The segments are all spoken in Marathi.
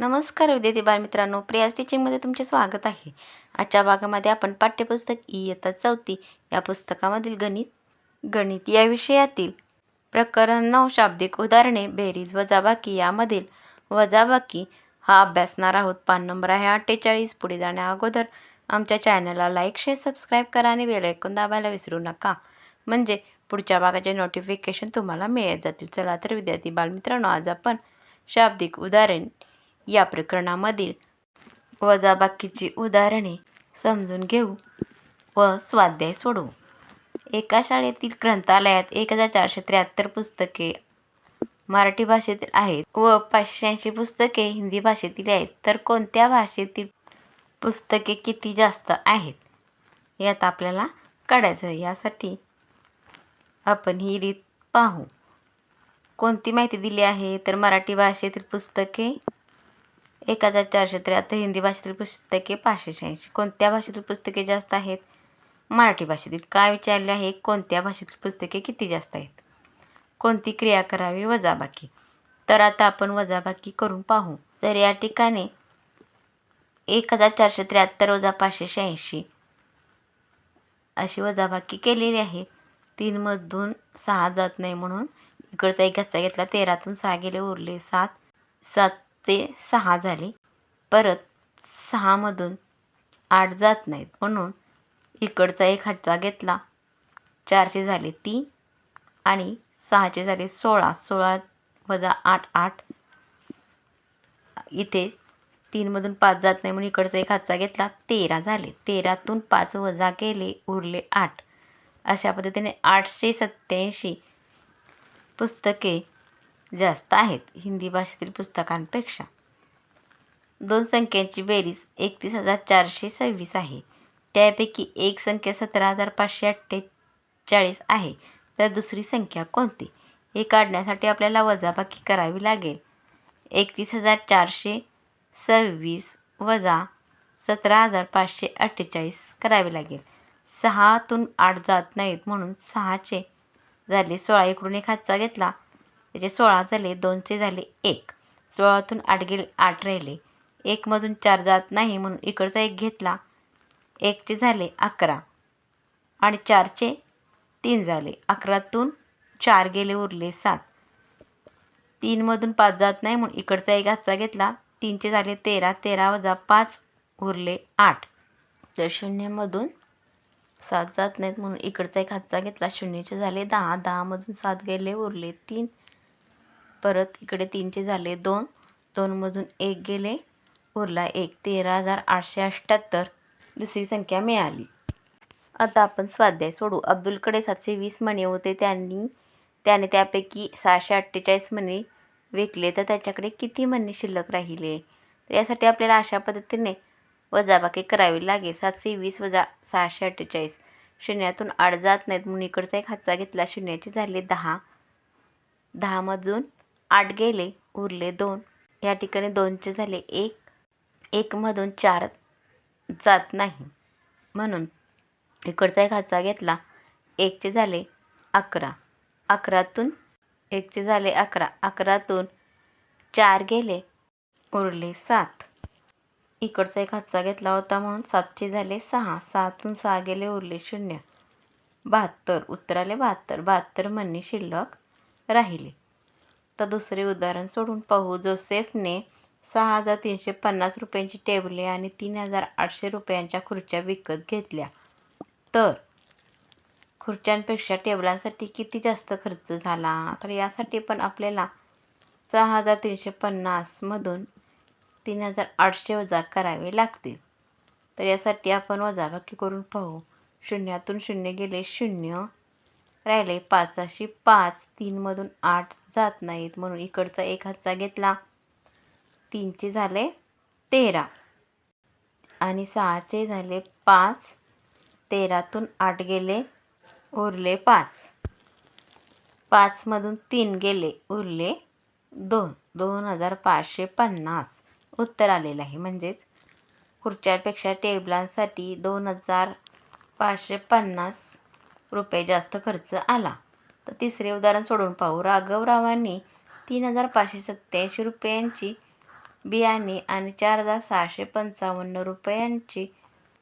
नमस्कार विद्यार्थी बालमित्रांनो प्रियाज टीचिंगमध्ये तुमचे स्वागत आहे. आजच्या भागामध्ये आपण पाठ्यपुस्तक इयत्ता चौथी या पुस्तकामधील गणित गणित या विषयातील प्रकरण नऊ शाब्दिक उदाहरणे बेरीज वजाबाकी यामधील वजाबाकी हा अभ्यासणार आहोत. पान नंबर आहे अठ्ठेचाळीस. पुढे जाण्या अगोदर आमच्या चॅनलला लाईक शेअर सबस्क्राईब करा आणि वेळ ऐकून दाबायला विसरू नका. म्हणजे पुढच्या भागाचे नोटिफिकेशन तुम्हाला मिळत जातील. चला तर विद्यार्थी बालमित्रांनो आज आपण शाब्दिक उदाहरण या प्रकरणामधील वजाबाकीची उदाहरणे समजून घेऊ व स्वाध्याय सोडवू. एका शाळेतील ग्रंथालयात एक हजार चारशे त्र्याहत्तर पुस्तके मराठी भाषेतील आहेत व पाचशे ऐंशी पुस्तके हिंदी भाषेतील आहेत. तर कोणत्या भाषेतील पुस्तके किती जास्त आहेत? यात आपल्याला काढायचं यासाठी आपण ही रीत पाहू. कोणती माहिती दिली आहे? तर मराठी भाषेतील पुस्तके एक हजार चारशे त्र्याहत्तर हिंदी भाषेतील पुस्तके पाचशे शहाऐंशी. कोणत्या भाषेतील पुस्तके जास्त आहेत? मराठी भाषेतील. काय विचारले आहे? कोणत्या भाषेतील पुस्तके किती जास्त आहेत? कोणती क्रिया करावी? वजाबाकी. तर आता आपण वजाबाकी करून पाहू. तर या ठिकाणी एक हजार चारशे त्र्याहत्तर वजा पाचशे शहाऐंशी अशी वजाबाकी केलेली आहे. तीनमधून सहा जात नाही म्हणून इकडचा एक घ्याचा घेतला. तेरातून सहा गेले उरले सात. सात ते सहा झाले. परत सहामधून आठ जात नाहीत. म्हणून इकडचा एक हातचा घेतला. चारशे झाले तीन आणि सहाचे झाले सोळा. सोळा वजा आठ आठ. इथे तीनमधून पाच जात नाही म्हणून इकडचा एक हातचा घेतला. तेरा झाले. तेरातून पाच वजा केले उरले आठ. अशा पद्धतीने आठशे सत्याऐंशी पुस्तके जास्त आहेत हिंदी भाषेतील पुस्तकांपेक्षा. दोन संख्यांची बेरीज एकतीस हजार चारशे सव्वीस आहे. त्यापैकी एक संख्या सतरा हजार पाचशे अठ्ठेचाळीस आहे. तर दुसरी संख्या कोणती? हे काढण्यासाठी आपल्याला वजाबाकी करावी लागेल. एकतीस हजार चारशे सव्वीस वजा सतरा हजार पाचशे अठ्ठेचाळीस करावे लागेल. सहातून आठ जात नाहीत म्हणून सहाचे झाले. सोळा इकडून एक हातचा घेतला. त्याचे सोळा झाले दोनचे झाले एक. सोळातून आठ गेले आठ राहिले. एकमधून चार जात नाही म्हणून इकडचा एक घेतला. एकचे झाले अकरा. आणि चारचे तीन झाले. अकरातून चार गेले उरले सात. तीनमधून पाच जात नाही म्हणून इकडचा एक आजचा घेतला. तीनचे झाले तेरा. तेरा वजा पाच उरले आठ. तर शून्यमधून सात जात नाहीत म्हणून इकडचा एक हातचा घेतला. शून्यचे झाले दहा. दहामधून सात गेले उरले तीन. परत इकडे तीनचे झाले दोन. दोनमधून एक गेले. उरला एक. तेरा हजार आठशे अठ्ठ्याहत्तर. दुसरी संख्या मिळाली. आता आपण स्वाध्याय सोडू. अब्दुलकडे सातशे वीस मणे होते. त्यांनी त्याने त्यापैकी सहाशे अठ्ठेचाळीस मणे विकले. तर त्याच्याकडे किती मणे शिल्लक राहिले? तर यासाठी आपल्याला अशा पद्धतीने वजाबाकी करावी लागेल. सातशे वीस वजा सहाशे अठ्ठेचाळीस. शून्यातून आड जात नाहीत म्हणून इकडचा एक हातचा घेतला. शून्याचे झाले दहा. दहामधून आठ गेले उरले दोन. या ठिकाणी दोनचे झाले एक. एकमधून चार जात नाही. म्हणून इकडचा एक हातचा घेतला एकचे झाले अकरा. अकरातून एकचे झाले अकरा. अकरातून चार गेले उरले सात. इकडचा एक हातचा घेतला होता म्हणून सातचे झाले सहा. सहातून सहा गेले उरले शून्य. बहात्तर. उत्तराले बहात्तर. बहात्तर म्हणणे शिल्लक राहिले. तर दुसरे उदाहरण सोडून पाहू. जोसेफने सहा हजार तीनशे पन्नास रुपयांची टेबले आणि तीन हजार आठशे रुपयांच्या खुर्च्या विकत घेतल्या. तर खुर्च्यांपेक्षा टेबलांसाठी किती जास्त खर्च झाला? तर यासाठी पण आपल्याला सहा हजार तीनशे पन्नासमधून तीन हजार आठशे वजा करावे लागतील. तर यासाठी आपण वजाबाकी करून पाहू. शून्यातून शून्य गेले शून्य. राहिले. पाचाशी पाच तीनमधून आठ जात नाहीत. म्हणून इकडचा एक हातचा घेतला. तीनचे झाले तेरा. आणि सहाचे झाले पाच. तेरातून आठ गेले उरले पाच. पाचमधून तीन गेले उरले दोन. दोन हजार पाचशे पन्नास. उत्तर आलेलं आहे. म्हणजेच खुर्च्यांपेक्षा टेबलांसाठी दोन हजार पाचशे पन्नास रुपये जास्त खर्च आला. तर तिसरे उदाहरण सोडून पाहू. राघवरावांनी तीन हजार पाचशे सत्त्याऐंशी रुपयांची बियाणे आणि चार हजार सहाशे पंचावन्न रुपयांची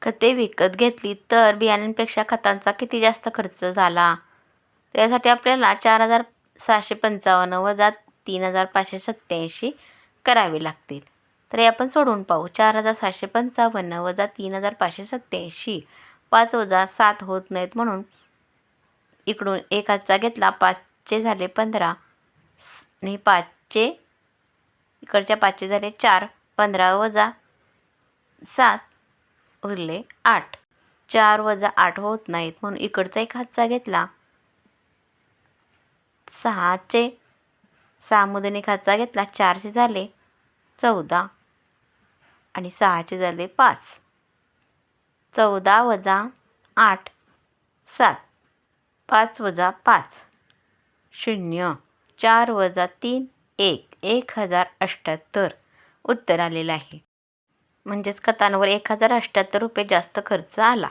खते विकत घेतली. तर बियाण्यांपेक्षा खतांचा किती जास्त खर्च झाला? त्यासाठी आपल्याला चार हजार सहाशे पंचावन्न वजा तीन हजार पाचशे सत्त्याऐंशी करावे लागतील. तर हे आपण सोडून पाहू. चार हजार सहाशे पंचावन्न वजा तीन हजार पाचशे सत्त्याऐंशी. पाच वजा सात होत नाहीत म्हणून इकडून एक घेतला पाचचे झाले पंधरा. आणि पाचचे इकडच्या पाचचे झाले चार पंधरा वजा सात उरले आठ. चार वजा आठ होत नाहीत म्हणून इकडचा एक हातचा घेतला. सहाचे सहामधून एक हातचा घेतला चारशे झाले चौदा. आणि सहाचे झाले पाच. चौदा वजा आठ सात. पाच वजा पाच. शून्य. चार वजा तीन एक. एक हजार अठ्ठ्याहत्तर. उत्तर आलेलं आहे. म्हणजेच खतांवर एक हजार अठ्ठ्याहत्तर रुपये जास्त खर्च आला.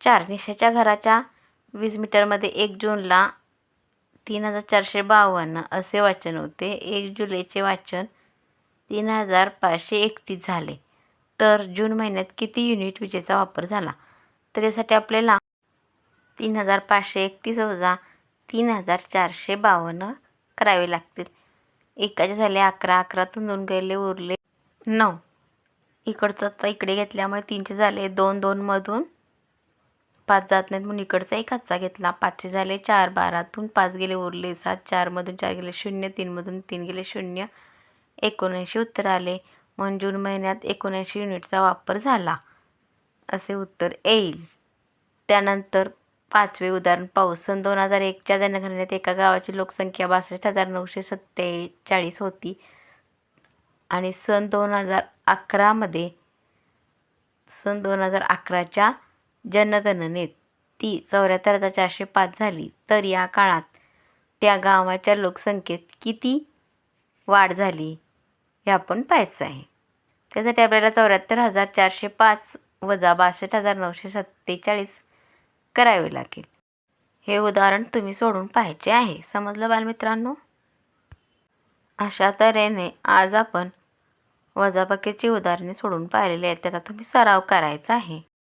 चार निशाच्या घराच्या वीस मीटरमध्ये एक जूनला तीन हजार चारशे बावन्न असे वाचन होते. एक जुलैचे वाचन तीन हजार पाचशे एकतीस झाले. तर जून महिन्यात किती युनिट विजेचा वापर झाला? तर यासाठी आपल्याला तीन हजार पाचशे एकतीस वजा तीन हजार चारशे बावन्न करावे लागतील. एकाचे झाले अकरा अकरातून दोन गेले उरले नऊ. इकडचं तर इकडे घेतल्यामुळे तीनचे झाले दोन दोनमधून पाच जात नाहीत म्हणून इकडचा एक हातचा घेतला. पाचशे झाले चार बारातून पाच गेले उरले सात चारमधून चार गेले शून्य तीनमधून तीन गेले शून्य. एकोणऐंशी उत्तर आले. म्हणून जून महिन्यात एकोणऐंशी युनिटचा वापर झाला. असे उत्तर येईल. त्यानंतर पाचवे उदाहरण पाऊस. सन दोन हजार एकच्या जनगणनेत एका गावाची लोकसंख्या बासष्ट हजार नऊशे सत्तेचाळीस होती. आणि सन दोन हजार अकरामध्ये सन दोन हजार अकराच्या जनगणनेत ती चौऱ्याहत्तर हजार चारशे पाच झाली. तर या काळात त्या गावाच्या लोकसंख्येत किती वाढ झाली हे आपण पाहायचं आहे. त्यासाठी आपल्याला चौऱ्याहत्तर हजार चारशे पाच वजा बासष्ट हजार नऊशे सत्तेचाळीस करावे लागेल. हे उदाहरण तुम्ही सोडून पाहायचे आहे. समजलं बालमित्रांनो? अशा तऱ्हेने आज आपण वजाबाकीची उदाहरणे सोडून पाहिलेली आहेत. त्याचा तुम्ही सराव करायचा आहे.